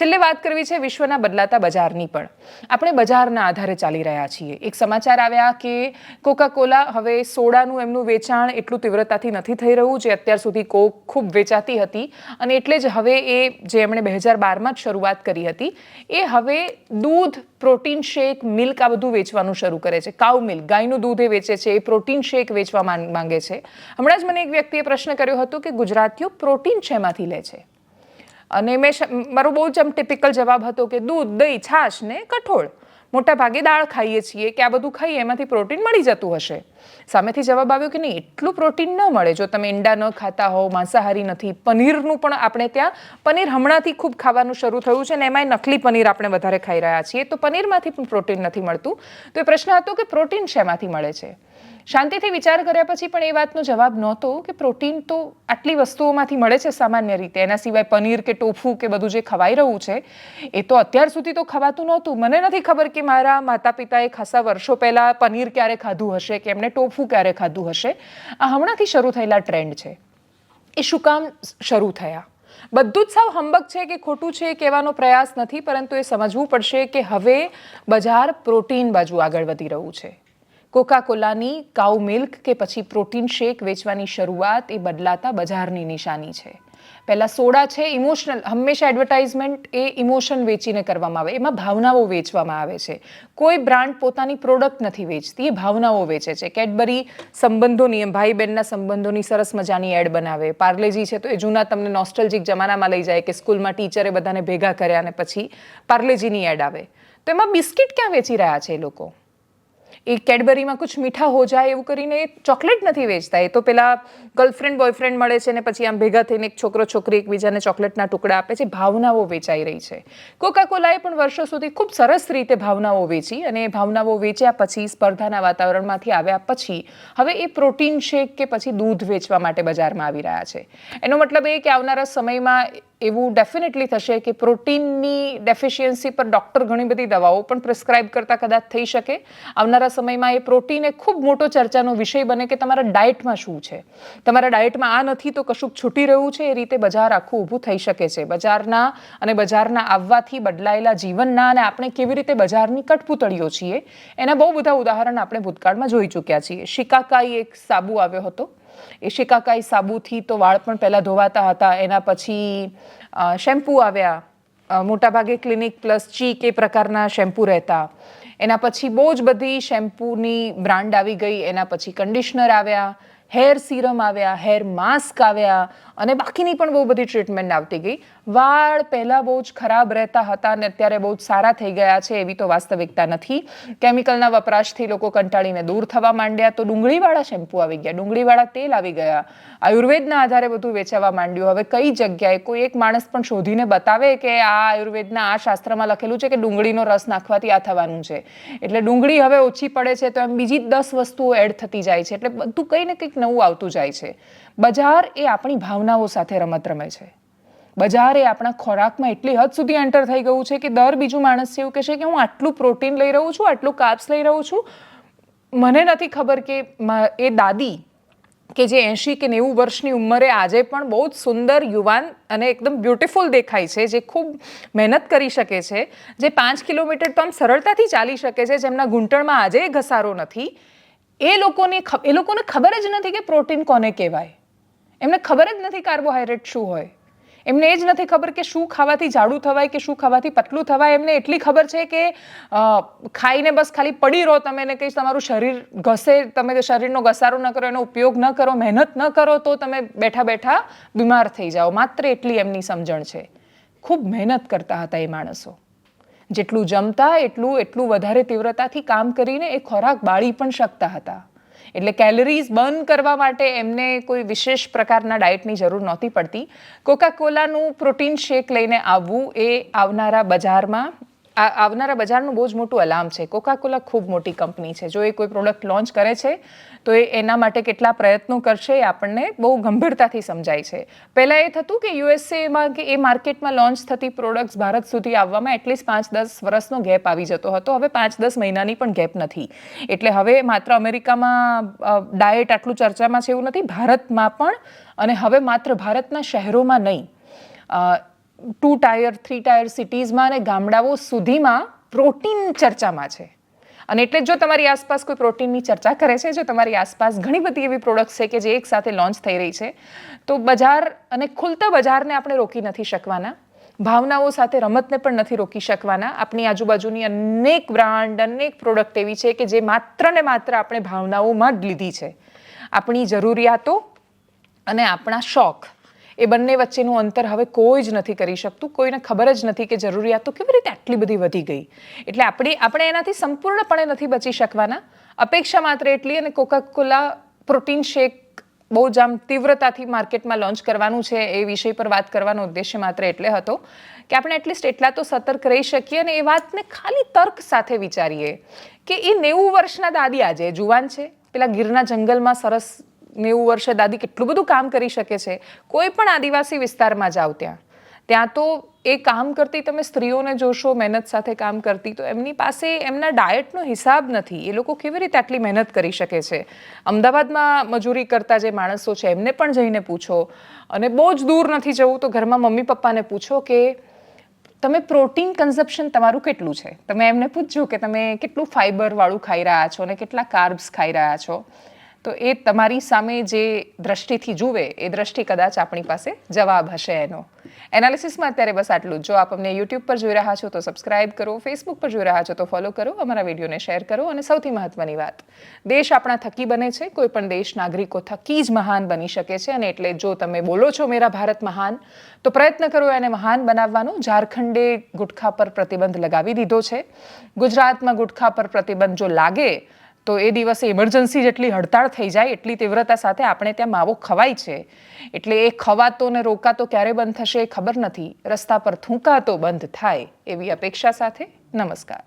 છેલ્લે વાત કરવી છે વિશ્વના બદલાતા બજારની પણ. આપણે બજારના આધારે ચાલી રહ્યા છીએ. એક સમાચાર આવ્યા કે કોકા કોલા હવે સોડાનું એમનું વેચાણ એટલું તીવ્રતાથી નથી થઈ રહ્યું જે અત્યાર સુધી કોક ખૂબ વેચાતી હતી અને એટલે જ હવે એ જે એમણે બે હજાર બારમાં જ શરૂઆત કરી હતી, એ હવે દૂધ, પ્રોટીન શેક, મિલ્ક આ બધું વેચવાનું શરૂ કરે છે. કાઉ મિલ્ક ગાયનું દૂધ એ વેચે છે, એ પ્રોટીન શેક વેચવા માંગે છે. હમણાં જ મને એક વ્યક્તિએ પ્રશ્ન કર્યો હતો કે ગુજરાતીઓ પ્રોટીન શેમાંથી લે છે? અને મેં મારો બહુ જ આમ ટિપિકલ જવાબ હતો કે દૂધ, દહીં, છાશ ને કઠોળ. મોટા ભાગે દાળ ખાઈએ છીએ કે આ બધું ખાઈએ એમાંથી પ્રોટીન મળી જતું હશે. સામેથી જવાબ આવ્યો કે નહીં, એટલું પ્રોટીન ન મળે. જો તમે ઈંડા ન ખાતા હોવ, માંસાહારી નથી, પનીરનું પણ આપણે ત્યાં, પનીર હમણાંથી ખૂબ ખાવાનું શરૂ થયું છે અને એમાંય નકલી પનીર આપણે વધારે ખાઈ રહ્યા છીએ. તો પનીરમાંથી પણ પ્રોટીન નથી મળતું. તો એ પ્રશ્ન હતો કે પ્રોટીન શેમાંથી મળે છે? શાંતિથી વિચાર કર્યા પછી પણ એ વાતનો જવાબ નહોતો કે પ્રોટીન તો આટલી વસ્તુઓમાંથી મળે છે સામાન્ય રીતે. એના સિવાય પનીર કે ટોફુ કે બધું જે ખવાઈ રહ્યું છે, એ તો અત્યાર સુધી તો ખવાતું નહોતું. મને નથી ખબર કે મારા માતા પિતાએ ખાસા વર્ષો પહેલાં પનીર ક્યારે ખાધું હશે, કે એમણે ટોફુ ક્યારે ખાધું હશે. આ હમણાંથી શરૂ થયેલા ટ્રેન્ડ છે. એ શું કામ શરૂ થયા? બધું જ સાવ હંબક છે કે ખોટું છે કહેવાનો પ્રયાસ નથી, પરંતુ એ સમજવું પડશે કે હવે બજાર પ્રોટીન બાજુ આગળ વધી રહ્યું છે. કોકા કોલાની કાઉ મિલ્ક કે પછી પ્રોટીન શેક વેચવાની શરૂઆત એ બદલાતા બજારની નિશાની છે. પહેલાં સોડા છે, ઇમોશનલ, હંમેશા એડવર્ટાઇઝમેન્ટ એ ઇમોશન વેચીને કરવામાં આવે, એમાં ભાવનાઓ વેચવામાં આવે છે. કોઈ બ્રાન્ડ પોતાની પ્રોડક્ટ નથી વેચતી, એ ભાવનાઓ વેચે છે. કેડબરી સંબંધોની, એમ ભાઈ બહેનના સંબંધોની સરસ મજાની એડ બનાવે. પાર્લેજી છે તો એ જૂના તમને નોસ્ટલજિક જમાનામાં લઈ જાય કે સ્કૂલમાં ટીચરે બધાને ભેગા કર્યા અને પછી પાર્લેજીની એડ આવે. તો એમાં બિસ્કિટ ક્યાં વેચી રહ્યા છે એ લોકો? એ કેડબરીમાં કુછ મીઠા હો જાય એવું કરીને ચોકલેટ નથી વેચતા. એ તો પેલા ગર્લફ્રેન્ડ બોયફ્રેન્ડ મળે છે ને પછી આમ ભેગા થઈને એક છોકરો, છોકરી એકબીજાને ચોકલેટના ટુકડા આપે છે. ભાવનાઓ વેચાઈ રહી છે. કોકા કોલાએ પણ વર્ષો સુધી ખૂબ સરસ રીતે ભાવનાઓ વેચી અને ભાવનાઓ વેચ્યા પછી સ્પર્ધાના વાતાવરણમાંથી આવ્યા પછી હવે એ પ્રોટીન શેક કે પછી દૂધ વેચવા માટે બજારમાં આવી રહ્યા છે. એનો મતલબ એ કે આવનારા સમયમાં એવું ડેફિનેટલી થશે કે પ્રોટીનની ડેફિશિયન્સી પર ડૉક્ટર ઘણી બધી દવાઓ પણ પ્રિસ્ક્રાઇબ કરતા કદાચ થઈ શકે. આવનારા સમયમાં એ પ્રોટીન એ ખૂબ મોટો ચર્ચાનો વિષય બને કે તમારા ડાયટમાં શું છે. તમારા ડાયટમાં આ નથી તો કશુંક છૂટી રહ્યું છે, એ રીતે બજાર આખું ઊભું થઈ શકે છે. બજારના અને બજારના આવવાથી બદલાયેલા જીવનના અને આપણે કેવી રીતે બજારની કઠપૂતળીઓ છીએ, એના બહુ બધા ઉદાહરણ આપણે ભૂતકાળમાં જોઈ ચૂક્યા છીએ. શિકાકાઈ એક સાબુ આવ્યો હતો. એ શિકાકાઈ સાબુથી તો વાળ પણ પહેલાં ધોવાતા હતા. એના પછી શેમ્પૂ આવ્યા. મોટાભાગે ક્લિનિક પ્લસ ચીક એ પ્રકારના શેમ્પૂ રહેતા. એના પછી બહુ જ બધી શેમ્પૂની બ્રાન્ડ આવી ગઈ. એના પછી કન્ડિશનર આવ્યા, હેર સિરમ આવ્યા, હેર માસ્ક આવ્યા અને બાકીની પણ બહુ બધી ટ્રીટમેન્ટ આવતી ગઈ. વાળ પહેલાં બહુ જ ખરાબ રહેતા હતા અને અત્યારે બહુ જ સારા થઈ ગયા છે એવી તો વાસ્તવિકતા નથી. કેમિકલના વપરાશથી લોકો કંટાળીને દૂર થવા માંડ્યા. તો ડુંગળીવાળા શેમ્પૂ આવી ગયા. ડુંગળીવાળા તેલ આવી ગયા. આયુર્વેદના આધારે બધું વેચાવા માંડ્યું. હવે કઈ જગ્યાએ? કોઈ એક માણસ પણ શોધીને બતાવે કે આ આયુર્વેદના આ શાસ્ત્રમાં લખેલું છે કે ડુંગળીનો રસ નાખવાથી આ થવાનું છે. એટલે ડુંગળી હવે ઓછી પડે છે તો એમ બીજી દસ વસ્તુઓ એડ થતી જાય છે. એટલે બધું કંઈ ને કંઈક નવું આવતું જાય છે. બજાર એ આપણી ભાવનાઓ સાથે રમત રમે છે. બજાર એ આપણા ખોરાકમાં એટલી હદ સુધી એન્ટર થઈ ગયું છે કે દર બીજું માણસ એવું કહેશે કે હું આટલું પ્રોટીન લઈ રહ્યું છું, આટલું કાપ્સ લઈ રહ્યું છું. મને નથી ખબર કે એ દાદી કે જે એંશી કે નેવું વર્ષની ઉંમરે આજે પણ બહુ જ સુંદર, યુવાન અને એકદમ બ્યુટિફુલ દેખાય છે, જે ખૂબ મહેનત કરી શકે છે, જે પાંચ કિલોમીટર તો આમ સરળતાથી ચાલી શકે છે, જેમના ઘૂંટણમાં આજે ઘસારો નથી. એ લોકોને એ લોકોને ખબર જ નથી કે પ્રોટીન કોને કહેવાય. એમને ખબર જ નથી કાર્બોહાઈડ્રેટ શું હોય. એમને એ જ નથી ખબર કે શું ખાવાથી જાડું થવાય કે શું ખાવાથી પતલું થવાય. એમને એટલી ખબર છે કે ખાઈને બસ ખાલી પડી રહો તમે એને કંઈ તમારું શરીર ઘસે, તમે શરીરનો ઘસારો ન કરો, એનો ઉપયોગ ન કરો, મહેનત ન કરો, તો તમે બેઠા બેઠા બીમાર થઈ જાઓ. માત્ર એટલી એમની સમજણ છે. ખૂબ મહેનત કરતા હતા એ માણસો. જેટલું જમતા, એટલું એટલું વધારે તીવ્રતાથી કામ કરીને એ ખોરાક બાળી પણ શકતા હતા. એટલે કેલરીઝ બર્ન કરવા માટે એમને કોઈ વિશેષ પ્રકારના ડાયટની જરૂર નહોતી પડતી. કોકા કોલાનું પ્રોટીન શેક લઈને આવવું એ આવનારા બજારમાં આવનારા બજારનું બહુ જ મોટું અલાર્મ છે. કોકાકોલા ખૂબ મોટી કંપની છે. જો એ કોઈ પ્રોડક્ટ લોન્ચ કરે છે, તો એ એના માટે કેટલા પ્રયત્નો કરશે એ આપણને બહુ ગંભીરતાથી સમજાય છે. પહેલાં એ થતું કે યુએસએમાં કે એ માર્કેટમાં લોન્ચ થતી પ્રોડક્ટ્સ ભારત સુધી આવવામાં એટલીસ્ટ પાંચ દસ વર્ષનો ગેપ આવી જતો હતો. હવે પાંચ દસ મહિનાની પણ ગેપ નથી. એટલે હવે માત્ર અમેરિકામાં ડાયટ આટલું ચર્ચામાં છે એવું નથી. ભારતમાં પણ અને હવે માત્ર ભારતના શહેરોમાં નહીં. ટુ ટાયર, થ્રી ટાયર સિટીઝમાં અને ગામડાઓ સુધીમાં પ્રોટીન ચર્ચામાં છે. અને એટલે જો તમારી આસપાસ કોઈ પ્રોટીનની ચર્ચા કરે છે, જો તમારી આસપાસ ઘણી બધી એવી પ્રોડક્ટ્સ છે કે જે એકસાથે લોન્ચ થઈ રહી છે, તો બજાર અને ખુલતા બજારને આપણે રોકી નથી શકવાના. ભાવનાઓ સાથે રમતને પણ નથી રોકી શકવાના. આપણી આજુબાજુની અનેક બ્રાન્ડ અનેક પ્રોડક્ટ એવી છે કે જે માત્ર ને માત્ર આપણે ભાવનાઓમાં જ લીધી છે. આપણી જરૂરિયાતો અને આપણા શોખ એ બંને વચ્ચેનું અંતર હવે કોઈ જ નથી કરી શકતું. કોઈને ખબર જ નથી કે જરૂરિયાતો કેવી રીતે આટલી બધી વધી ગઈ. એટલે આપણે આપણે એનાથી સંપૂર્ણપણે નથી બચી શકવાના. અપેક્ષા માત્ર એટલી અને કોકાકોલા પ્રોટીન શેક બહુ જ આમ તીવ્રતાથી માર્કેટમાં લોન્ચ કરવાનું છે એ વિષય પર વાત કરવાનો ઉદ્દેશ્ય માત્ર એટલે હતો કે આપણે એટલીસ્ટ એટલા તો સતર્ક રહી શકીએ અને એ વાતને ખાલી તર્ક સાથે વિચારીએ કે એ નેવું વર્ષના દાદી આજે જુવાન છે. પેલા ગીરના જંગલમાં સરસ નેવું વર્ષે દાદી કેટલું બધું કામ કરી શકે છે. કોઈ પણ આદિવાસી વિસ્તારમાં જાઓ ત્યાં. ત્યાં તો એ કામ કરતી તમે સ્ત્રીઓને જોશો, મહેનત સાથે કામ કરતી, તો એમની પાસે એમના ડાયટનો હિસાબ નથી. એ લોકો કેવી રીતે આટલી મહેનત કરી શકે છે? અમદાવાદમાં મજૂરી કરતા જે માણસો છે, એમને પણ જઈને પૂછો. અને બહુ જ દૂર નથી જવું તો ઘરમાં મમ્મી પપ્પાને પૂછો કે, તમે પ્રોટીન કન્ઝપ્શન તમારું કેટલું છે? તમે એમને પૂછજો કે, તમે કેટલું ફાઇબરવાળું ખાઈ રહ્યા છો અને કેટલા કાર્બ્સ ખાઈ રહ્યા છો? તો એ તમારી સામે જે દ્રષ્ટિથી જુએ, એ દ્રષ્ટિ કદાચ આપણી પાસે જવાબ હશે એનો. એનાલિસિસમાં અત્યારે બસ આટલું જો. આપ અમને યુટ્યુબ પર જોઈ રહ્યા છો તો સબસ્ક્રાઇબ કરો ફેસબુક પર જોઈ રહ્યા છો તો ફોલો કરો, અમારા વિડીયોને શેર કરો અને સૌથી મહત્વની વાત, દેશ આપણા થકી બને છે, કોઈ પણ દેશ નાગરિકો થકી જ મહાન બની શકે છે અને એટલે જો તમે બોલો છો મેરા ભારત મહાન તો પ્રયત્ન કરો એને મહાન બનાવવાનો. ઝારખંડે ગુટખા પર પ્રતિબંધ લગાવી દીધો છે. ગુજરાતમાં ગુટખા પર પ્રતિબંધ જો લાગે તો એ દિવસે ઇમરજન્સી જેટલી હડતાળ થઈ જાય, એટલી તીવ્રતા સાથે આપણે ત્યાં માવો ખવાય છે. એટલે એ ખવાતો ને રોકાતો ક્યારે બંધ થશે એ ખબર નથી. રસ્તા પર થૂંકાતો બંધ થાય, એવી અપેક્ષા સાથે નમસ્કાર.